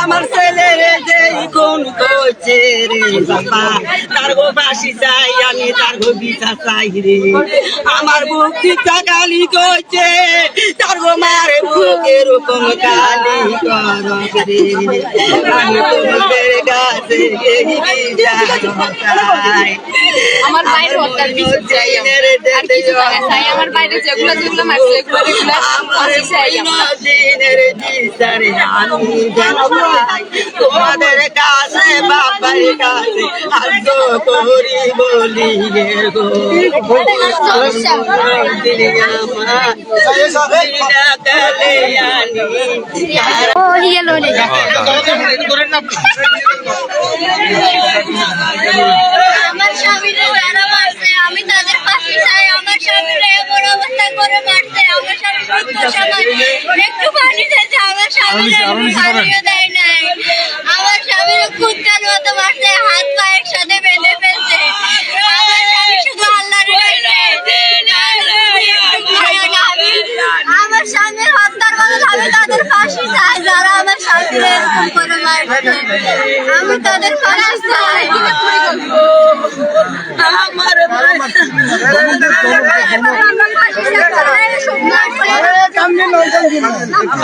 আমার ছেলে রে যে কোন কোচে রে বাবা, তার গো বাসি চাই, আমি তার গো বিচা চাই রে। আমার বুকি গালি কোচে তার গো মারে বুক এরকম গালি কর রে। আমি তোমাদের আমার বাইরে হত্যার বিচার চাই। আর কিছু না। চাই আমার বাইরে যেগুলো যেগুলো মারছে এগুলো এগুলো চাই তোমাদের কাছে বাবার কাছে আজ করি বলি গে দিনে আমার কালে আনি রে আমার স্বামীরে আমি তাদের পাশে চাই। আমার স্বামীরে স্বামী একটু আমার পানিও দেয় নাই আমার স্বামীরে কুত্তার মতো মারছে হাত পা একসাথে বেঁধে ফেলছে আমার স্বামী শুধু আল্লাহর ডাকছে আমার স্বামীর হত্যার বদল আমি তাদের ফাঁসি চাই যারা আমার স্বামীরে এরকম করে মারছে আমি তাদের ফাঁসি চাই আমার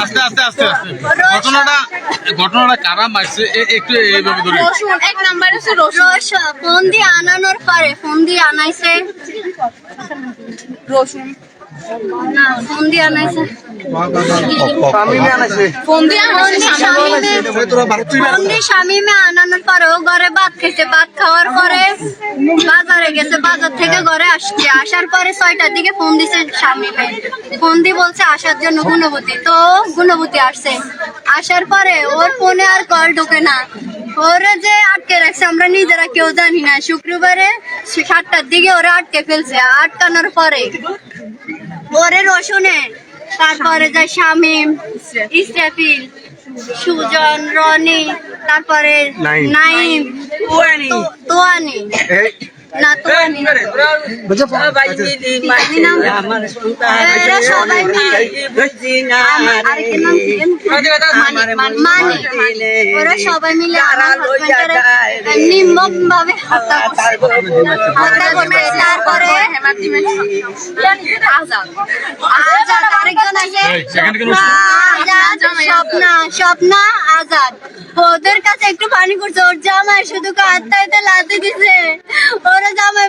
আস্তে আস্তে আস্তে আস্তে। ঘটনাটা ঘটনাটা কারা মারছে? একটু এইভাবে ধরে। রসুন এক নাম্বার হচ্ছে রসুন ফোন দিয়ে আনানোর পরে ফোন দিয়ে আনাইছে। রসুন। না ফোন দিয়ে আনাইছে। আনানোর ঘরে খাওয়ার পরে গেছে, বাজার থেকে ঘরে আসছে। আসার পরে ছয়টার দিকে ফোন দিছে ফোন বলছে, আসার জন্য গুণবতী। তো গুণবতী আসছে। আসার পরে ওর ফোনে আর কল ঢোকে না। ওরে যে আটকে রাখছে, আমরা নিজেরা কেউ জানি না। শুক্রবারে সাতটার দিকে ওরা আটকে ফেলছে, আটকানোর পরে। ওরে রসুনে তারপরে যায় শামিম ইসরাফিল সুজন রনি তারপরে নাইম। তোয়ানি। না তোয়ানি আমার সন্তান এরা সবাই মিলে। বুঝি না আরেকের নাম কি? জানো? ওরা সবাই মিলে আমার ভাবে হত্যা করছে। তারপরে আজাদ। আরেকজন আছে। স্বপ্না স্বপ্না আজাদ। ওদের কাছে একটু পানি করছে। ওর জামাই শুধু কাত্তাইতে লাতি দিছে। ওরা জামাই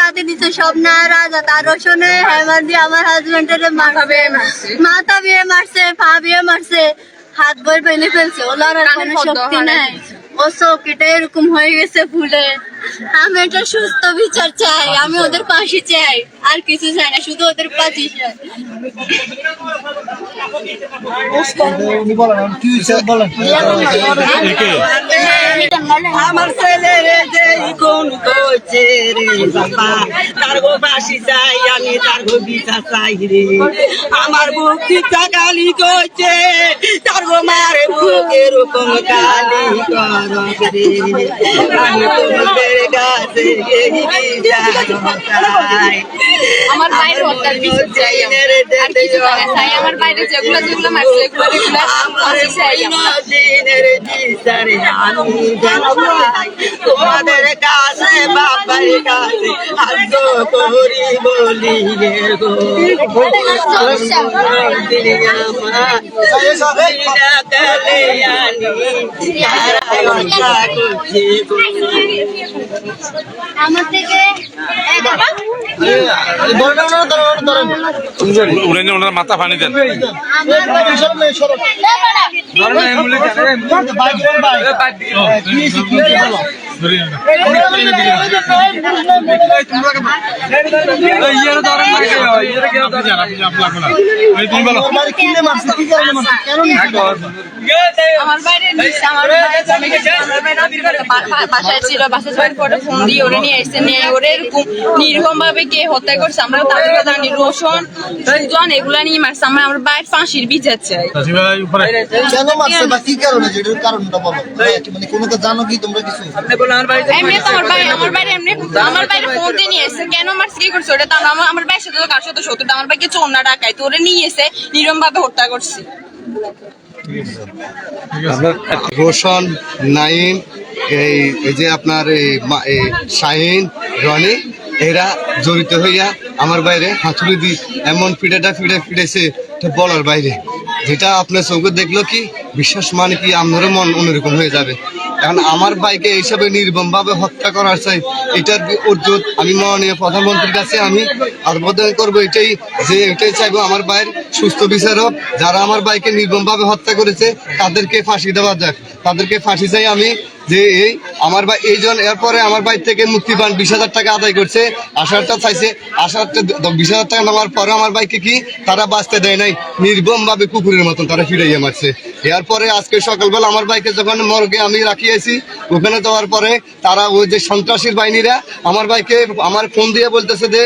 লাতি দিছে স্বপ্না আর আজাদ আর রোশনে হেমার দিয়ে আমার হাজবেন্ডের মারবে মাথা বিয়ে মারছে। পা বিয়ে মারছে। হাত বই ফেলে ফেলছে। ও লড়ার কানে কোনো শক্তি নাই। ও চোখটা এরকম হয়ে গেছে ফুলে। আমি একটা সুস্থ বিচার চাই, আমি ওদের পাশে চাই, আর কিছু চাই না, শুধু ওদের পাশে চাই। আমার ছেলে রে যে কোন করছে রে বাবা, তার গো বাসি চাই, আমি তার গো বিচা চাই রে। আমার বুক গালি করছে, তার গো মারে বুক এরকম গালি কর রে। আমি তোমাদের কাছে আমার বাইরে হত্যার বিচার চাই। আর কিছু না। চাই আমার বাইরে যেগুলো যেগুলো মারছে এগুলো এগুলো ফাঁসি চাই আমার। দিনের বিচারে আমি যেন পাই তোমাদের কাছে বাবার কাছে আজ করি বলি গে আমার কালে আনি। আমার থেকে ওনার মাথা পানি দেন তুমি বাসায় ভাবে কে হত্যা করছে আমরা তাদেরকে জানি রোশন সুজন এগুলা নিয়ে মারছে আমরা আমার বাইরে ফাঁসির বিচার বা কি কারণে কারণটা বলো মানে কোনো জানো কি তোমরা কিছু এমনি তো আমার বাইরে আমার বাইরে এমনি আমার বাইরে ফোন দিয়ে নিয়ে এসছে কেন মারছে কি করছে? ওটা তো আমরা আমার বাইরের সাথে তো কার সাথে সত্যি আমার বাইকে চোর না ডাকাই তো ওরে নিয়ে এসে নির্মম ভাবে হত্যা করছে। আপনার রোশন নাইম এই এই যে আপনার এই শাহিন রনি এরা জড়িত হইয়া আমার বাইরে হাতুড়ি দি এমন পিঠে পিঠেছে এটা বলার বাইরে। যেটা আপনার চোখে দেখল কি বিশ্বাস মানে কি আপনারও মন অন্যরকম হয়ে যাবে। কারণ আমার বাইকে এইসবে নির্মম ভাবে হত্যা করার চাই, এটার উদ্যোগ আমি মাননীয় প্রধানমন্ত্রীর কাছে আমি আবেদন করব এটাই, যে এটাই চাইব আমার ভাইয়ের সুস্থ বিচারক, যারা আমার বাইকে নির্মম ভাবে হত্যা করেছে, তাদেরকে ফাঁসি দেওয়া যাক। তাদেরকে ফাঁসি চাই আমি যে এই আমার ভাই, এই জন এরপরে আমার ভাই থেকে মুক্তি পান, বিশ হাজার টাকা আদায় করছে। আশারটা চাইছে আশারটা বিশ হাজার টাকা নেওয়ার পরে আমার ভাইকে কি তারা বাঁচতে দেয় নাই নির্মম ভাবে কুকুরের মতন তারা ফিরাইয়া মারছে। এরপরে আজকে সকালবেলা আমার ভাইকে যখন মর্গে আমি রাখিয়েছি ওখানে যাওয়ার পরে তারা ওই যে সন্ত্রাসীর বাহিনীরা আমার ভাইকে আমার ফোন দিয়ে বলতেছে যে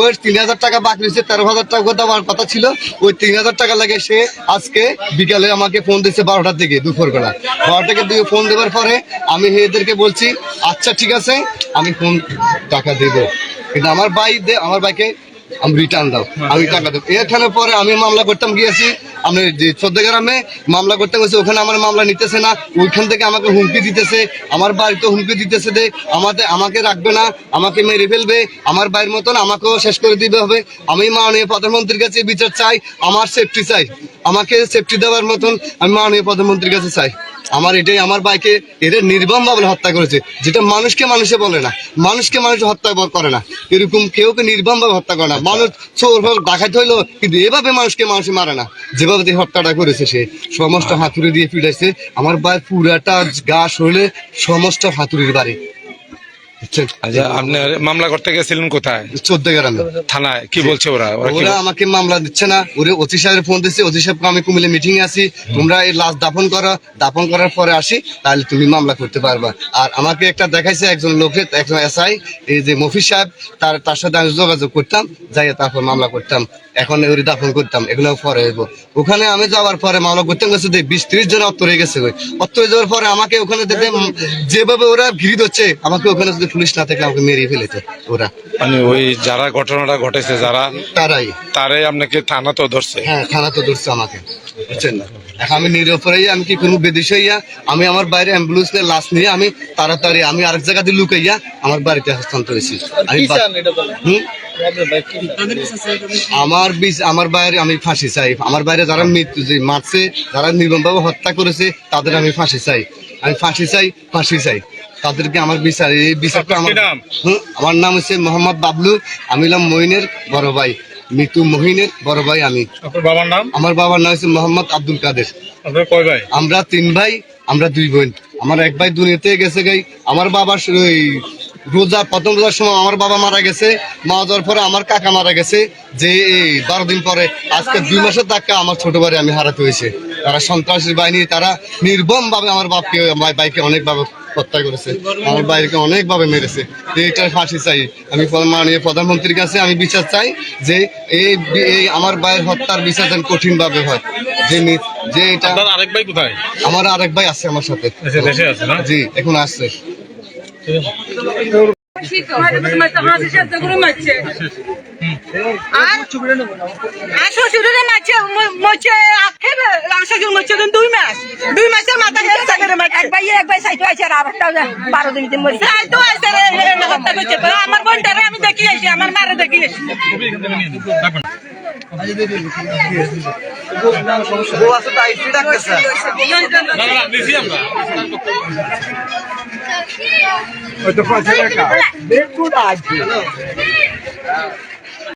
ওই তিন হাজার টাকা বাকি রয়েছে, তেরো হাজার টাকা দেওয়ার কথা ছিল, ওই তিন হাজার টাকা লাগে সে আজকে বিকালে আমাকে ফোন দিচ্ছে বারোটার দিকে দুপুরবেলা। বারোটাকে দিয়ে ফোন দেওয়ার পরে আমি এদেরকে বলছি আচ্ছা ঠিক আছে, আমি ফোন টাকা দেবো? কিন্তু আমার ভাই আমার ভাইকে আমি রিটার্ন দাও, আমি টাকা দেবো। এখানে পরে আমি মামলা করতাম, গিয়েছি, আমি চোদ্দ গ্রামে মামলা করতে গেছি ওখানে আমার মামলা নিতেছে না, ওইখান থেকে আমাকে হুমকি দিতেছে, আমার বাড়িতে হুমকি দিতেছে দে আমাদের আমাকে রাখবে না, আমাকে মেরে ফেলবে, আমার ভাইয়ের মতন আমাকেও শেষ করে দিতে হবে, আমি মাননীয় প্রধানমন্ত্রীর কাছে বিচার চাই, আমার সেফটি চাই। আমাকে সেফটি দেওয়ার মতন আমি মাননীয় প্রধানমন্ত্রীর কাছে চাই। আমার এটাই, আমার বাইকে এদের নির্মম ভাবে হত্যা করেছে, যেটা মানুষকে মানুষে বলে না। মানুষকে মানুষ হত্যা করে না। এরকম কেউকে নির্মম ভাবে হত্যা করে না। মানুষ চোর হোক ডাকাত হইল কিন্তু এভাবে মানুষকে মানুষে মারে না। যেভাবে যে হত্যাটা করেছে সে, সমস্ত হাতুড়ি দিয়ে পিটাইছে। আমার ভাই পুরাটা গা শরীরে সমস্ত হাতুড়ির বাড়ি। আচ্ছা আপনি মামলা করতে গেছিলেন কোথায়? চোদ্দ গ্রামে। থানায়। কি বলছে ওরা? ওরা আমাকে মামলা দিচ্ছে না। ওরে অতি সাহেবের ফোন দিচ্ছে অতি সাহেবকে আমি কুমিল্লা মিটিং এ আছি। তোমরা এই লাশ দাফন করো। দাফন করার পরে আসি। তাহলে তুমি মামলা করতে পারবা। আর আমাকে একটা দেখাইছে একজন লোকের একজন এসআই এই যে মফিজ সাহেব তার তার সাথে আমি যোগাযোগ করতাম। যাই তারপর মামলা করতাম। এখন ওরে দাফন করতাম। এগুলো পরে হইব। ওখানে আমি যাওয়ার পরে মামলা করতাম। গেছে যে বিশ ত্রিশ জন অত্তর হয়ে গেছে হয়ে যাওয়ার পরে আমাকে ওখানে যেভাবে ওরা ঘিরি হচ্ছে আমাকে ওখানে পুলিশ না থেকে আমাকে মেরিয়ে ফেলেছে ওরা। মানে ওই যারা ঘটনাটা ঘটেছে যারা তারাই। তারাই আপনাকে থানা তো ধরছে? হ্যাঁ থানা তো ধরছে আমাকে। বুঝছেন না? এখন আমি নিরপরে আমি কি কোনো বেদিস হইয়া আমি আমার বাইরে অ্যাম্বুলেন্স নিয়ে লাশ নিয়ে আমি তাড়াতাড়ি আমি আরেক জায়গা দিয়ে লুকাইয়া আমার বাড়িতে হস্তান্তর হয়েছি। আমি হুম? আমার বিষ আমার বাইরে আমি ফাঁসি চাই। আমার বাইরে যারা মৃত্যু যে মারছে যারা নির্মমভাবে হত্যা করেছে তাদের আমি ফাঁসি চাই। আমি ফাঁসি চাই ফাঁসি চাই। তাদেরকে আমার বিচার এই বিচারটা আমার আমার নাম হচ্ছে মোহাম্মদ বাবলু আমি হলাম মহিনের বড় ভাই মৃত্যু মহিনের বড় ভাই আমি। বাবার নাম? আমার বাবার নাম হচ্ছে মোহাম্মদ আব্দুল কাদের। কয় ভাই? আমরা তিন ভাই আমরা দুই বোন। আমার এক ভাই দুনিয়াতে গেছে গাই। আমার বাবার ওই রোজা প্রথম রোজার সময় আমার বাবা মারা গেছে। মারা যাওয়ার পরে আমার কাকা মারা গেছে। যে এই বারো দিন পরে আজকে দুই মাসের টাকা আমার ছোট ভাই আমি হারাতে হয়েছে। তারা সন্ত্রাসী বাহিনী তারা নির্মম ভাবে আমার বাপকে ভাইকে অনেকভাবে হত্যা করেছে। আমার বাইরকে অনেকভাবে মেরেছে। তো এটার ফাঁসি চাই। আমি মাননীয় প্রধানমন্ত্রীর কাছে আমি বিচার চাই যে এই এই আমার ভাইয়ের হত্যার বিচার যেন কঠিনভাবে হয়। যে যে এটা আরেক ভাই কোথায়? আমার আরেক ভাই আছে আমার সাথে। জি এখন আসছে দুই মাস। দুই মাসের মাথা এক ভাই এক ভাই সাইটো আছে আর একটা বারো দিন দিন মরছে। সাইটো আছে আমার বোনটারে আমি দেখি আসি আমার মারে দেখি আসি। না না নিছি আমরা দেখুন